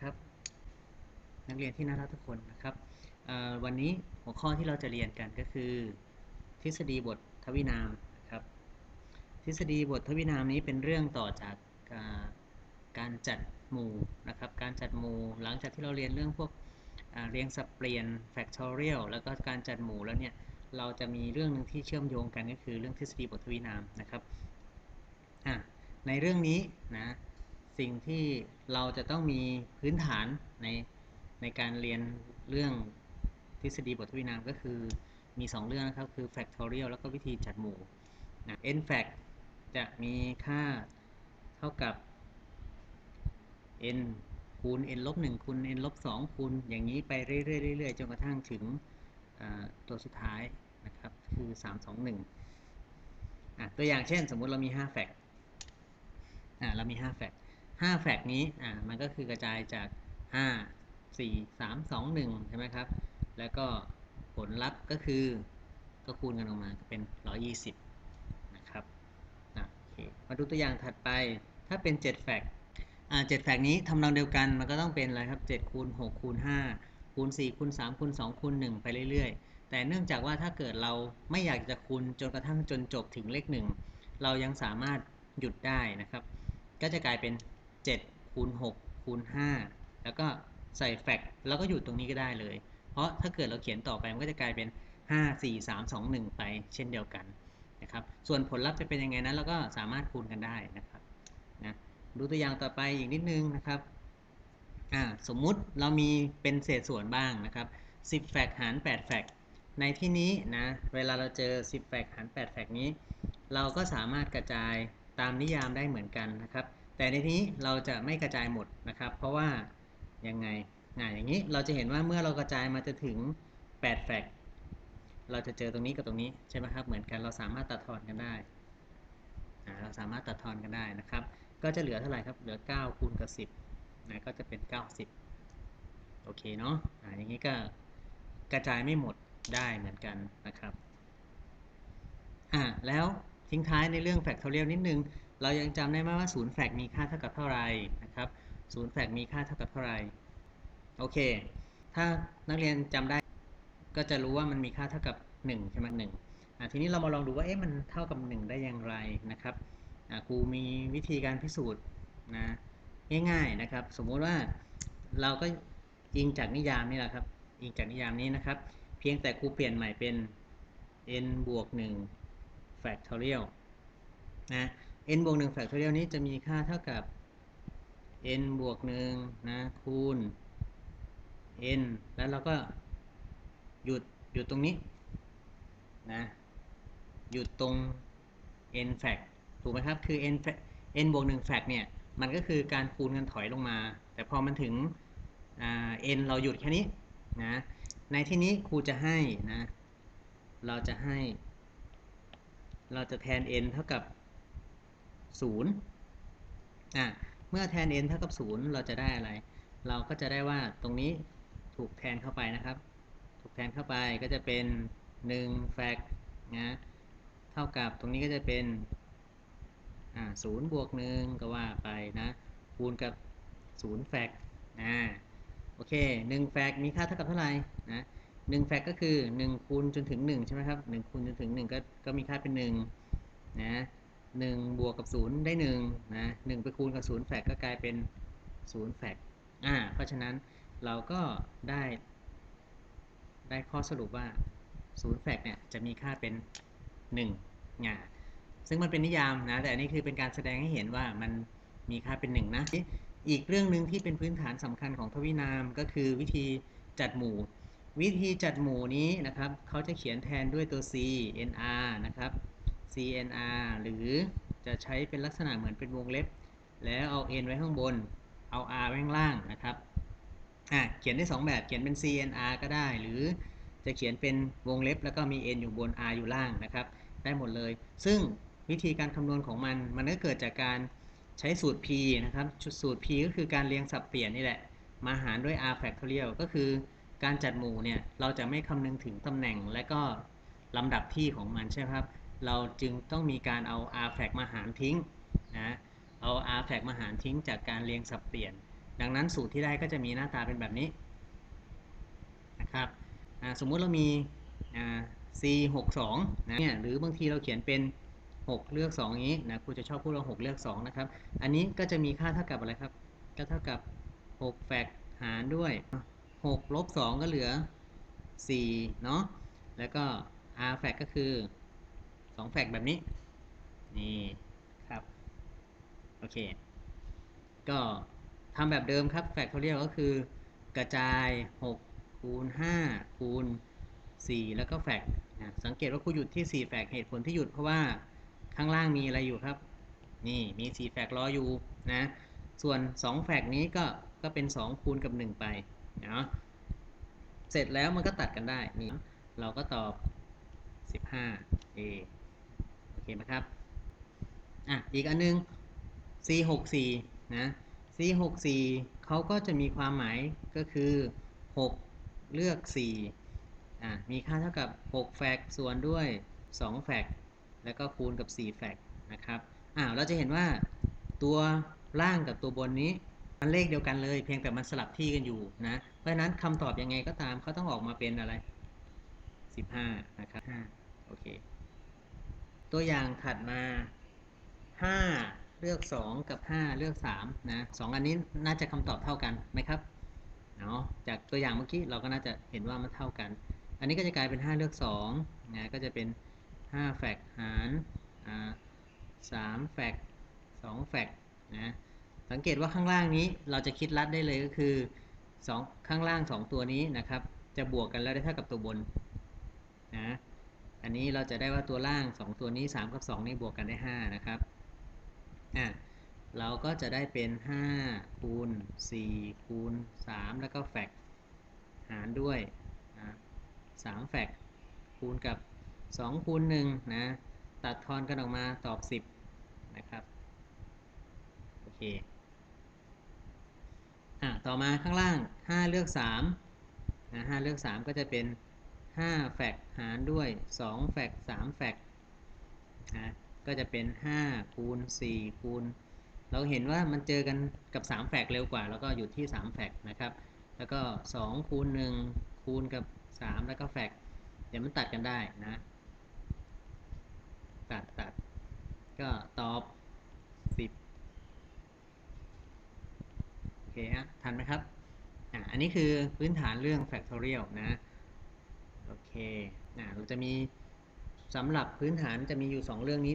ครับ นักเรียนที่น่ารักทุกคนนะครับวันนี้หัวข้อที่เราจะเรียนกันก็คือ ทฤษฎีบททวินามนะครับ ทฤษฎีบททวินามนี้เป็นเรื่องต่อจากการจัดหมู่นะครับ การจัดหมู่หลังจากที่เราเรียนเรื่องพวกเรียงสับเปลี่ยน factorial แล้วก็การจัดหมู่แล้วเนี่ยเราจะมีเรื่องหนึ่งที่เชื่อมโยงกันก็คือเรื่องทฤษฎีบททวินามนะครับในเรื่องนี้นะ สิ่งที่เราจะต้องมีพื้นฐานในในการเรียนเรื่องทฤษฎีบทวินามก็คือมี2เรื่องนะครับคือ factorial แล้วก็วิธีจัดหมู่นะ n fact จะมีค่าเท่ากับ n คูณ n ลบ1คูณ n ลบ2คูณอย่างนี้ไปเรื่อยๆๆจนกระทั่งถึงตัวสุดท้ายนะครับคือ 3 2 1อะตัวอย่างเช่น สมมุติเรามี 5 แฟกต์อะเรามี 5 แฟกต์ 5แฟกต์นี้อะมันก็คือกระจายจาก 5 4 3 2 1 ใช่ไหมครับ แล้วก็ผลลัพธ์ก็คือก็คูณกันออกมาก็เป็น 120 นะครับอะโอเคมาดูตัวอย่างถัดไปถ้าเป็น 7 แฟกต์อ่าเจ็ดแฟกต์นี้ทำนองเดียวกันมันก็ต้องเป็นอะไรครับเจ็ดคูณหกคูณห้าคูณสี่คูณสามคูณสองคูณหนึ่งไปเรื่อย ๆ แต่เนื่องจากว่าถ้าเกิดเราไม่อยากจะคูณจนกระทั่งจนจบถึงเลขหนึ่งเรายังสามารถหยุดได้นะครับ ก็จะกลายเป็น 7คูณ6คูณ5แล้วก็ใส่แฟกต์แล้วก็หยุดตรงนี้ก็ได้เลย เพราะถ้าเกิดเราเขียนต่อไปมันก็จะกลายเป็น 5 4 3 2 1 ไปเช่นเดียวกันนะครับ ส่วนผลลัพธ์จะเป็นยังไงนั้นเราก็สามารถคูณกันได้นะครับนะดูตัวอย่างต่อไปอีกนิดนึงนะครับอ่าสมมุติเรามีเป็นเศษส่วนบ้างนะครับ 10 แฟกหาร8แฟกในที่นี้นะเวลาเราเจอ 10 แฟกหาร8แฟกนี้ เราก็สามารถกระจายตามนิยามได้เหมือนกันนะครับ แต่ในที่นี้เราจะไม่กระจายหมดนะครับ เพราะว่ายังไงอ่าอย่างนี้เราจะเห็นว่าเมื่อเรากระจายมาจะถึง8แฟกเราจะเจอตรงนี้กับตรงนี้ใช่ไหมครับเหมือนกันเราสามารถตัดทอนกันได้อ่าเราสามารถตัดทอนกันได้นะครับ ก็จะเหลือเท่าไหร่ครับเหลือ 9 คูณกับ 10นะก็จะเป็น 90 โอเคเนาะอ่าอย่างนี้ก็กระจายไม่หมดได้เหมือนกันนะครับอ่าแล้วทิ้งท้ายในเรื่อง factorial นิดนึง เรายังจำได้ไหมว่า0แฟกมีค่าเท่ากับเท่าไหร่นะครับ0แฟกมีค่าเท่ากับเท่าไหร่โอเค ถ้านักเรียนจำได้ก็จะรู้ว่ามันมีค่าเท่ากับ1ใช่ไหมหนึ่งทีนี้เรามาลองดูว่าเอ๊ะมันเท่ากับ 1 ได้อย่างไรนะครับครูมีวิธีการพิสูจน์นะง่ายๆนะครับ สมมุติว่าเราก็อิงจากนิยามนี่แหละครับอิงจากนิยามนี้นะครับ เพียงแต่ครูเปลี่ยนใหม่เป็น n บวก1 factorial นะ n บวก1 factorial นี้จะมีค่าเท่ากับ n บวก1นะคูณ n แล้วเราก็หยุดหยุดตรงนี้นะหยุดตรง n fact ถูกไหมครับ คือ n n บวก1 fact เนี่ย มันก็คือการคูณกันถอยลงมา แต่พอมันถึง n เราหยุดแค่นี้นะ ในที่นี้ครูจะให้นะ เราจะให้ เราจะแทน n เท่ากับ 0อะเมื่อแทน n เท่ากับ0เราจะได้อะไร เราก็จะได้ว่าตรงนี้ถูกแทนเข้าไปนะครับ ถูกแทนเข้าไปก็จะเป็น1 fact นะเท่ากับตรงนี้ก็จะเป็นอ่าศูนย์บวกหนึ่งก็ว่าไปนะคูณกับศูนย์แฟกนะโอเคหนึ่งแฟกมีค่าเท่ากับเท่าไหร่นะหนึ่งแฟกก็คือหนึ่งคูณจนถึงหนึ่งใช่ไหมครับหนึ่งคูณจนถึงหนึ่งก็ก็มีค่าเป็นหนึ่งนะ หนึ่งบวกกับศูนย์ได้หนึ่งนะหนึ่งไปคูณกับศูนย์แฟกก็กลายเป็นศูนย์แฟกอ่าเพราะฉะนั้นเราก็ได้ ได้ข้อสรุปว่าศูนย์แฟกเนี่ยจะมีค่าเป็น1งาซึ่งมันเป็นนิยามนะ แต่อันนี้คือเป็นการแสดงให้เห็นว่ามันมีค่าเป็น 1 นะ อีกเรื่องหนึ่งที่เป็นพื้นฐานสำคัญของทวินามก็คือวิธีจัดหมู่ วิธีจัดหมู่นี้นะครับเขาจะเขียนแทนด้วยตัว c nr นะครับ c nr หรือจะใช้เป็นลักษณะเหมือนเป็นวงเล็บ แล้วเอา n ไว้ข้างบน เอา r ไว้ข้างล่างนะครับอะเขียนได้ 2 แบบเขียนเป็น c nr ก็ได้ หรือจะเขียนเป็นวงเล็บ แล้วก็มี n อยู่บน r อยู่ล่างนะครับได้หมดเลย ซึ่งวิธีการคำนวณของมัน มันก็เกิดจากการใช้สูตร p นะครับสูตร p ก็คือการเรียงสับเปลี่ยนนี่แหละ มาหารด้วย r factorial ก็คือการจัดหมู่เนี่ย เราจะไม่คำนึงถึงตำแหน่งและก็ลำดับที่ของมันใช่ไหมครับ เราจึงต้องมีการเอา r f a c มาหารทิ้งนะเอา r f a c มาหารทิ้งจากการเรียงสับเปลี่ยน ดังนั้นสูตรที่ได้ก็จะมีหน้าตาเป็นแบบนี้นะครับสมมุติเรามี c 6 2นะเนี่ยหรือบางทีเราเขียนเป็น 6 เลือก2อย่างนี้นะครูจะชอบพูดว่า6เลือก2นะครับอันนี้ก็จะมีค่าเท่ากับอะไรครับก็เท่ากับ 6 แฟกหารด้วย 6 ลบ 2 ก็เหลือ 4 เนาะแล้วก็ r แฟกก็คือ 2แฟกแบบนี้ นี่ครับ โอเค ก็ทำแบบเดิมครับแฟก t เรียลก็คือกระจาย6คูณ5คูณ4แล้วก็แฟกนะสังเกตว่าครูหยุดที่ 4 แฟกเหตุผลที่หยุดเพราะว่าข้างล่างมีอะไรอยู่ครับ นี่มี4แฟกรออยู่นะ ส่วน 2 แฟกนี้ก็ก็เป็น 2 คูณกับ 1 ไปเนาะเสร็จแล้วมันก็ตัดกันได้นี่เราก็ตอบ 15 a โอเคไหมครับ อะ อีกอันนึง c 6 4นะ c 6 4เขาก็จะมีความหมายก็คือ 6 เลือก 4 อะ มีค่าเท่ากับ 6 แฟกส่วนด้วย 2 แฟกแล้วก็คูณกับ 4 แฟกนะครับอ่าเราจะเห็นว่าตัวล่างกับตัวบนนี้มันเลขเดียวกันเลย เพียงแต่มันสลับที่กันอยู่นะ เพราะฉะนั้นคำตอบยังไงก็ตามเขาต้องออกมาเป็นอะไร 15 นะครับ 5 โอเค ตัวอย่างถัดมา 5 เลือก 2 กับ 5 เลือก3นะสอันนี้น่าจะคำตอบเท่ากันไหมครับเนาะจากตัวอย่างเมื่อกี้เราก็น่าจะเห็นว่ามันเท่ากัน อันนี้ก็จะกลายเป็น 5 เลือก2นะก็จะเป็น 5 แฟกหารอ่า3แฟก2แฟกนะสังเกตว่าข้างล่างนี้เราจะคิดลัดได้เลยก็คือ 2 ข้างล่าง 2 ตัวนี้นะครับ จะบวกกันแล้วได้เท่ากับตัวบนนะ อันนี้เราจะได้ว่าตัวล่าง 2 ตัวนี้ 3 กับ 2 นี่บวกกันได้ 5 นะครับ อะ เราก็จะได้เป็น 5 คูณ 4 คูณ 3 แล้วก็แฟกหารด้วยนะ3แฟกคูณกับ 2 คูณ1นะ ตัดทอนกันออกมาตอบ 10 นะครับ โอเค อะ ต่อมาข้างล่าง 5 เลือก3นะ5เลือก 3 ก็จะเป็น 5 แฟกหารด้วย 2 แฟก3แฟกนะก็จะเป็น 5 คูณ 4 คูณ เราเห็นว่ามันเจอกันกับ 3 แฟกเร็วกว่า แล้วก็อยู่ที่ 3 แฟกนะครับ แล้วก็ 2 คูณ 1 คูณกับ 3 แล้วก็แฟกเดี๋ยวมันตัดกันได้นะ ตัดตัดก็ตอบ 10 โอเคฮะ ทันไหมครับ อ่า อันนี้คือพื้นฐานเรื่อง factorial นะ คนะเราจะมีสำหรับพื้นฐานจะมีอยู่ 2 เรื่องนี้